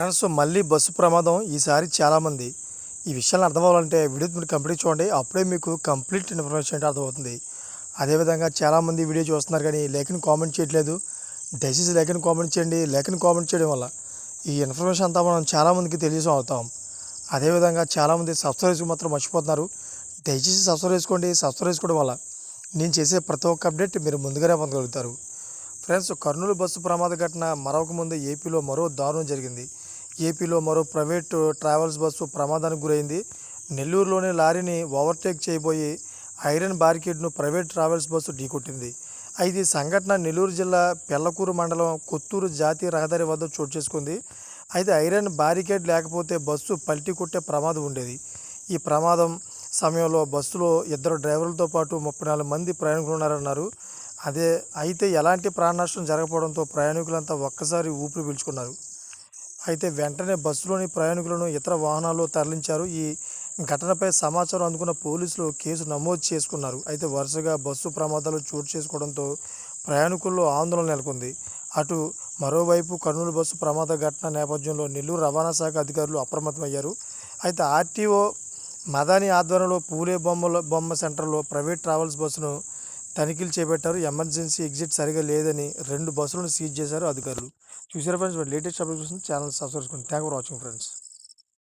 Friends మళ్ళీ bus ప్రమాదం ఈసారి చాలామంది. ఈ విషయాలు అర్థం అవ్వాలంటే వీడియో మీరు కంప్లీట్ చూడండి. అప్పుడే మీకు కంప్లీట్ ఇన్ఫర్మేషన్ అంటే అర్థమవుతుంది. అదేవిధంగా చాలామంది వీడియో చూస్తున్నారు కానీ లేఖను కామెంట్ చేయట్లేదు. దయచేసి లేఖను కామెంట్ చేయండి. లేఖను కామెంట్ చేయడం వల్ల ఈ ఇన్ఫర్మేషన్ అంతా మనం చాలామందికి తెలియజేసం అవుతాం. అదేవిధంగా చాలామంది సబ్స్క్రైబ్ మాత్రం మర్చిపోతున్నారు. దయచేసి సబ్స్క్రైబ్ చేసుకోండి. సబ్స్క్రైబ్ చేసుకోవడం వల్ల నేను చేసే ప్రతి ఒక్క అప్డేట్ మీరు ముందుగానే పొందగలుగుతారు. ఫ్రెండ్స్ కర్నూలు బస్సు ప్రమాద ఘటన మరొక ముందు ఏపీలో మరో దారుణం జరిగింది. ఏపీలో మరో ప్రైవేట్ ట్రావెల్స్ బస్సు ప్రమాదానికి గురైంది. నెల్లూరులోని లారీని ఓవర్టేక్ చేయబోయి ఐరన్ బారికేడ్ను ప్రైవేట్ ట్రావెల్స్ బస్సు ఢీకొట్టింది. అయితే ఈ సంఘటన నెల్లూరు జిల్లా పెళ్ళకూరు మండలం కొత్తూరు జాతీయ రహదారి వద్ద చోటు చేసుకుంది. అయితే ఐరన్ బారికేడ్ లేకపోతే బస్సు పల్టీ కొట్టే ప్రమాదం ఉండేది. ఈ ప్రమాదం సమయంలో బస్సులో ఇద్దరు డ్రైవర్లతో పాటు ముప్పై నాలుగు మంది ప్రయాణికులు ఉన్నారన్నారు. అదే అయితే ఎలాంటి ప్రాణ నష్టం జరగకపోవడంతో ప్రయాణికులంతా ఒక్కసారి ఊపిరి పీల్చుకున్నారు. అయితే వెంటనే బస్సులోని ప్రయాణికులను ఇతర వాహనాల్లో తరలించారు. ఈ ఘటనపై సమాచారం అందుకున్న పోలీసులు కేసు నమోదు చేసుకున్నారు. అయితే వరుసగా బస్సు ప్రమాదాలు చోటు చేసుకోవడంతో ప్రయాణికుల్లో ఆందోళన నెలకొంది. అటు మరోవైపు కర్నూలు బస్సు ప్రమాద ఘటన నేపథ్యంలో నెల్లూరు రవాణా శాఖ అధికారులు అప్రమత్తమయ్యారు. అయితే ఆర్టీఓ మదాని ఆధ్వర్యంలో పూలే బొమ్మల బొమ్మ సెంటర్లో ప్రైవేట్ ట్రావెల్స్ బస్సును తనిఖీలు చేపట్టారు. ఎమర్జెన్సీ ఎగ్జిట్ సరిగా లేదని రెండు బస్సులను సీజ్ చేశారు అధికారులు. చూసారా friends? Latest update channel subscribe చేసుకోండి థ్యాంక్ ఫర్ వాచింగ్ ఫ్రెండ్స్